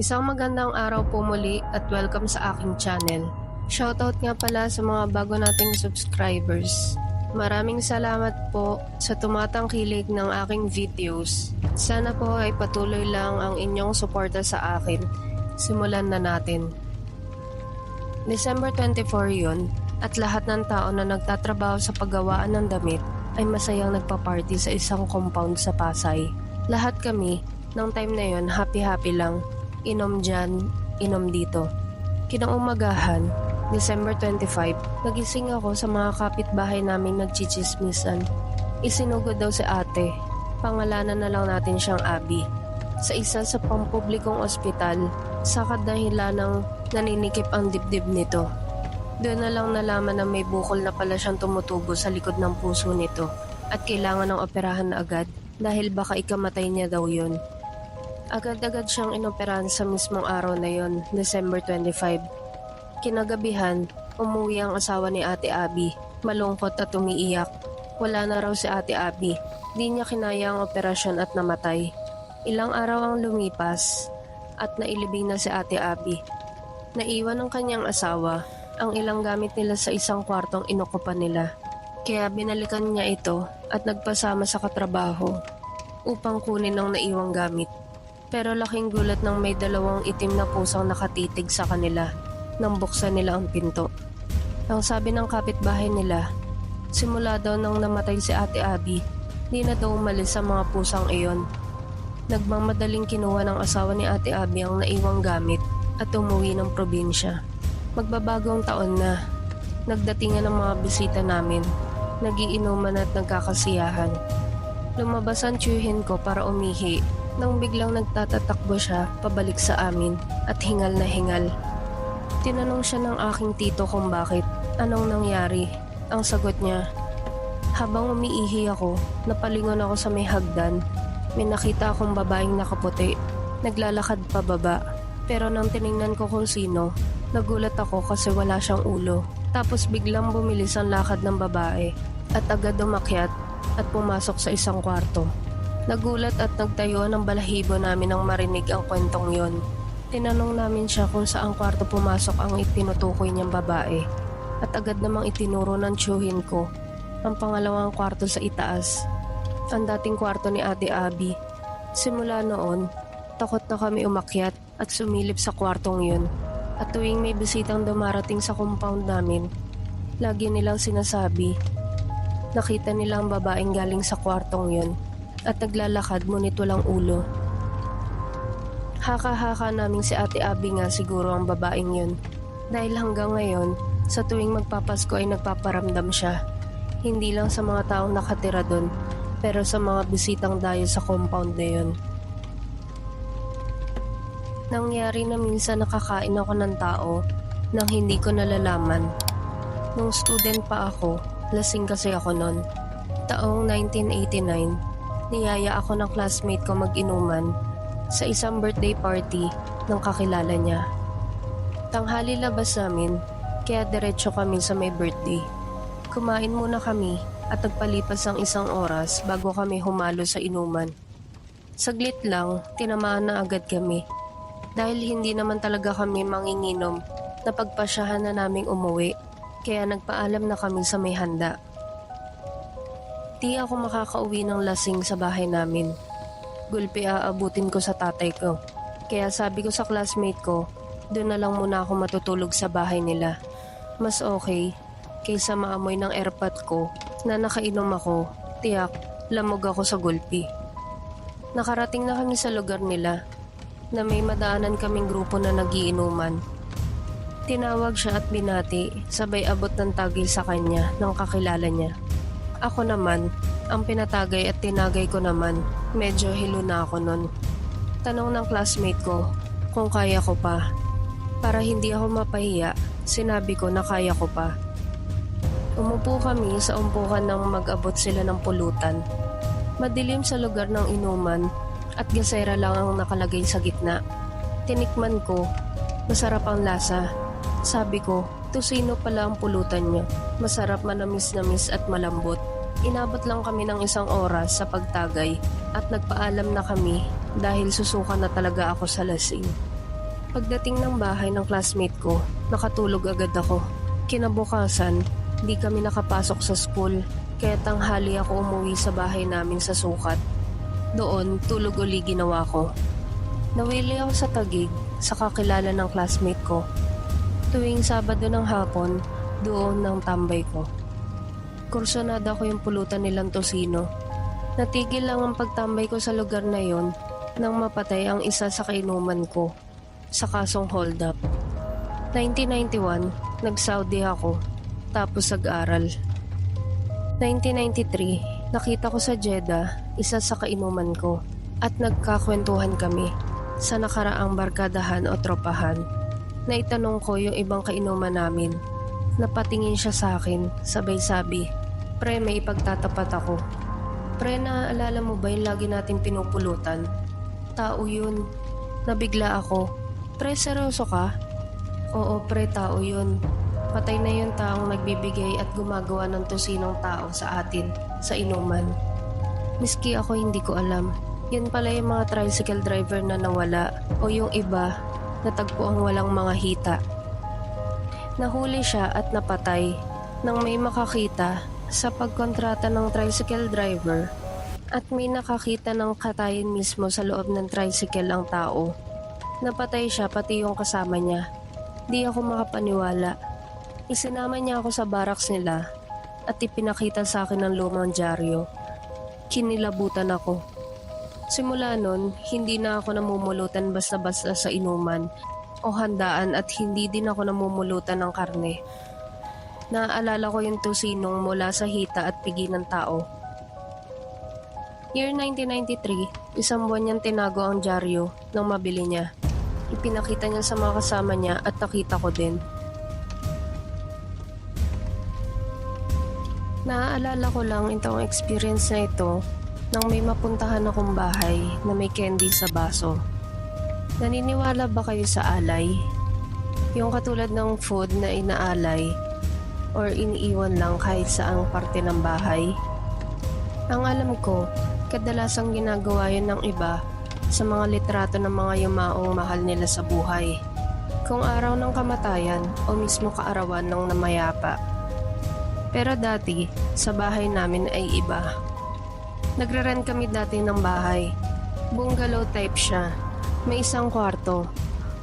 Isang magandang araw po muli at welcome sa aking channel. Shoutout nga pala sa mga bago nating subscribers. Maraming salamat po sa tumatangkilik ng aking videos. Sana po ay patuloy lang ang inyong suporta sa akin. Simulan na natin. December 24 yun at lahat ng tao na nagtatrabaho sa paggawaan ng damit ay masayang nagpa-party sa isang compound sa Pasay. Lahat kami, ng time na yon happy-happy lang. Inom dyan, inom dito. Kinaumagahan, December 25, nagising ako sa mga kapitbahay naming nagchichismisan. Isinugod daw si ate. Pangalanan na lang natin siyang Abby. Sa isa sa pampublikong ospital, sa kadahilan ng naninikip ang dibdib nito. Doon na lang nalaman na may bukol na pala siyang tumutubo sa likod ng puso nito at kailangan ng operahan na agad dahil baka ikamatay niya daw yun. Agad-agad siyang inoperahan sa mismong araw na yon, December 25. Kinagabihan, umuwi ang asawa ni Ate Abby, malungkot at umiiyak. Wala na raw si Ate Abby. Di niya kinaya ang operasyon at namatay. Ilang araw ang lumipas at nailibing na si Ate Abby. Naiwan ng kanyang asawa ang ilang gamit nila sa isang kwartong inukupan nila. Kaya binalikan niya ito at nagpasama sa katrabaho upang kunin ang naiwang gamit. Pero laking gulat nang may dalawang itim na pusang nakatitig sa kanila nang buksan nila ang pinto. Ang sabi ng kapitbahay nila, simula daw nang namatay si Ate Abby, di na daw umalis sa mga pusang iyon. Nagmamadaling kinuha ng asawa ni Ate Abby ang naiwang gamit at umuwi ng probinsya. Magbabagong taon na, nagdatingan ng mga bisita namin, nagiinuman at nagkakasiyahan. Lumabas ang tiyuhin ko para umihi nang biglang nagtatatakbo siya pabalik sa amin at hingal na hingal. Tinanong siya ng aking tito kung bakit, anong nangyari. Ang sagot niya, habang umiihi ako, napalingon ako sa may hagdan. May nakita akong babaeng nakaputi, naglalakad pababa. Pero nang tiningnan ko kung sino, nagulat ako kasi wala siyang ulo. Tapos biglang bumilis ang lakad ng babae at agad umakyat at pumasok sa isang kwarto. Nagulat at nagtayo ng balahibo namin nang marinig ang kwentong yon. Tinanong namin siya kung saang kwarto pumasok ang itinutukoy niyang babae. At agad namang itinuro ng tiyuhin ko ang pangalawang kwarto sa itaas. Ang dating kwarto ni Ate Abby. Simula noon, takot na kami umakyat at sumilip sa kwartong yun. At tuwing may bisitang dumarating sa compound namin, lagi nilang sinasabi, nakita nila ang babaeng galing sa kwartong yun at naglalakad ngunit walang ulo. Haka-haka namin si Ate Abby nga siguro ang babaeng yun. Dahil hanggang ngayon, sa tuwing magpapasko ay nagpaparamdam siya. Hindi lang sa mga taong nakatira doon, pero sa mga bisitang dayo sa compound na yun. Nangyari na minsan nakakain ako ng tao nang hindi ko nalalaman. Nung student pa ako, lasing kasi ako noon. Taong 1989, niyaya ako ng classmate ko mag-inuman sa isang birthday party ng kakilala niya. Tanghali labas namin, kaya diretso kami sa may birthday. Kumain muna kami at nagpalipas ang isang oras bago kami humalo sa inuman. Saglit lang, tinamaan na agad kami. Dahil hindi naman talaga kami manginginom, napagpasyahan na naming umuwi, kaya nagpaalam na kami sa may handa. Di ako makakauwi ng lasing sa bahay namin. Gulpi aabutin ko sa tatay ko. Kaya sabi ko sa classmate ko, doon na lang muna ako matutulog sa bahay nila. Mas okay, kaysa maamoy ng airpot ko na nakainom ako, tiyak, lamog ako sa gulpi. Nakarating na kami sa lugar nila na may madaanan kaming grupo na nagiinuman. Tinawag siya at binati, sabay abot ng tagil sa kanya ng kakilala niya. Ako naman, ang pinatagay at tinagay ko naman, medyo hilo na ako nun. Tanong ng classmate ko kung kaya ko pa. Para hindi ako mapahiya, sinabi ko na kaya ko pa. Umupo kami sa umpukan nang mag-abot sila ng pulutan. Madilim sa lugar ng inuman at gasera lang ang nakalagay sa gitna. Tinikman ko, masarap ang lasa. Sabi ko, tusino pala ang pulutan niya. Masarap manamis-namis at malambot. Inabot lang kami ng isang oras sa pagtagay at nagpaalam na kami dahil susukan na talaga ako sa lasing. Pagdating ng bahay ng classmate ko, nakatulog agad ako. Kinabukasan, di kami nakapasok sa school, kaya tanghali ako umuwi sa bahay namin sa sukat. Doon, tulog uli ginawa ko. Nawili ako sa tagig sa kakilala ng classmate ko. Tuwing Sabado ng hapon, doon ng tambay ko. Kursunada ko yung pulutan nilang tosino. Natigil lang ang pagtambay ko sa lugar na yon nang mapatay ang isa sa kainuman ko sa kasong hold up. 1991, nag-Saudi ako, tapos nag-aral. 1993, nakita ko sa Jeddah, isa sa kainuman ko, at nagkakwentuhan kami sa nakaraang barkadahan o tropahan. Naitanong ko yung ibang kainuman namin. Napatingin siya sa akin, sabay sabi, Pre, may ipagtatapat ako. Pre, naaalala mo ba yung lagi nating pinupulutan? Tao yun. Nabigla ako. Pre, seryoso ka? Oo, pre, tao yun. Patay na yung taong nagbibigay at gumagawa ng tosinong tao sa atin, sa inuman. Miski ako hindi ko alam. Yan pala yung mga tricycle driver na nawala o yung iba natagpo ang walang mga hita. Nahuli siya at napatay nang may makakita sa pagkontrata ng tricycle driver at may nakakita ng katayin mismo sa loob ng tricycle ang tao. Napatay siya pati yung kasama niya. Di ako makapaniwala. Isinama niya ako sa barracks nila at ipinakita sa akin ng lumang dyaryo. Kinilabutan ako. Simula nun, hindi na ako namumulutan basta-basta sa inuman o handaan at hindi din ako namumulutan ng karne. Naaalala ko yung tusinong mula sa hita at pigi ng tao. Year 1993, isang buwan niyang tinago ang dyaryo nang mabili niya. Ipinakita niya sa mga kasama niya at nakita ko din. Naaalala ko lang itong experience na ito nang may mapuntahan akong bahay na may candy sa baso. Naniniwala ba kayo sa alay? Yung katulad ng food na inaalay or iniiwan lang kahit saang parte ng bahay? Ang alam ko, kadalasang ginagawa yun ng iba sa mga litrato ng mga yumaong mahal nila sa buhay. Kung araw ng kamatayan o mismo kaarawan ng namayapa. Pero dati, sa bahay namin ay iba. Nagre-rent kami dati ng bahay. Bungalow type siya. May isang kwarto.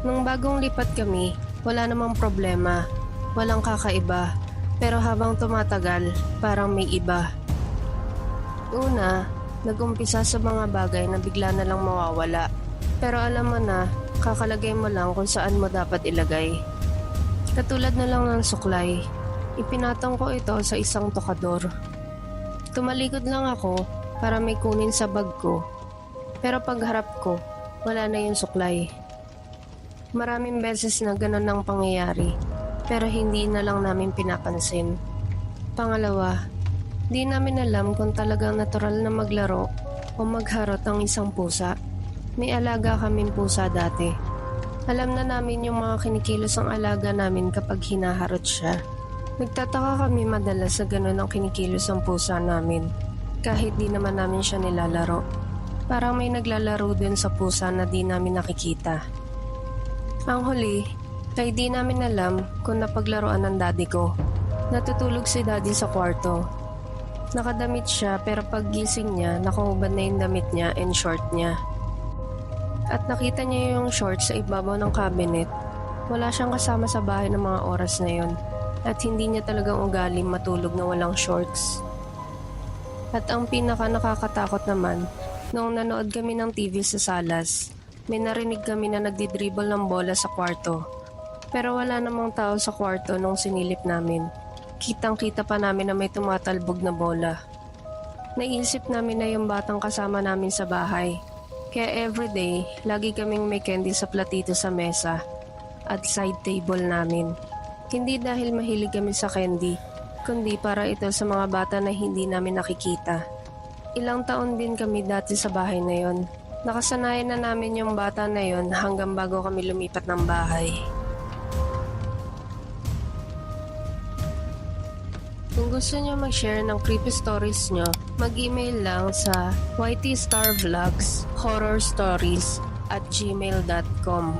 Nung bagong lipat kami, wala namang problema. Walang kakaiba. Pero habang tumatagal, parang may iba. Una, nagumpisa sa mga bagay na bigla na lang mawawala. Pero alam mo na, kakalagay mo lang kung saan mo dapat ilagay. Katulad na lang ng suklay. Ipinatong ko ito sa isang tokador. Tumalikod lang ako para may kunin sa bag ko. Pero pagharap ko, wala na yung suklay. Maraming beses na ganun ang pangyayari, pero hindi na lang namin pinapansin. Pangalawa, di namin alam kung talagang natural na maglaro o magharot ang isang pusa. May alaga kaming pusa dati. Alam na namin yung mga kinikilos ang alaga namin kapag hinaharot siya. Nagtataka kami madalas sa ganun ang kinikilos ang pusa namin. Kahit di naman namin siya nilalaro. Parang may naglalaro din sa pusa na di namin nakikita. Ang huli, kay di namin alam kung napaglaruan ng daddy ko. Natutulog si daddy sa kwarto. Nakadamit siya pero paggising niya, nakahubad na yung damit niya and short niya. At nakita niya yung short sa ibabaw ng cabinet. Wala siyang kasama sa bahay ng mga oras na yon at hindi niya talagang ugali matulog na walang shorts. At ang pinaka nakakatakot naman, noong nanood kami ng TV sa salas, may narinig kami na nagdidribble ng bola sa kwarto. Pero wala namang tao sa kwarto nung sinilip namin. Kitang kita pa namin na may tumatalbog na bola. Naisip namin na yung batang kasama namin sa bahay. Kaya everyday, lagi kaming may candy sa platito sa mesa at side table namin. Hindi dahil mahilig kami sa candy, kundi para ito sa mga bata na hindi namin nakikita. Ilang taon din kami dati sa bahay na yon. Nakasanayan na namin yung bata na yon hanggang bago kami lumipat ng bahay. Gusto nyo mag-share ng creepy stories nyo, mag-email lang sa ytstarvlogs horror stories at gmail.com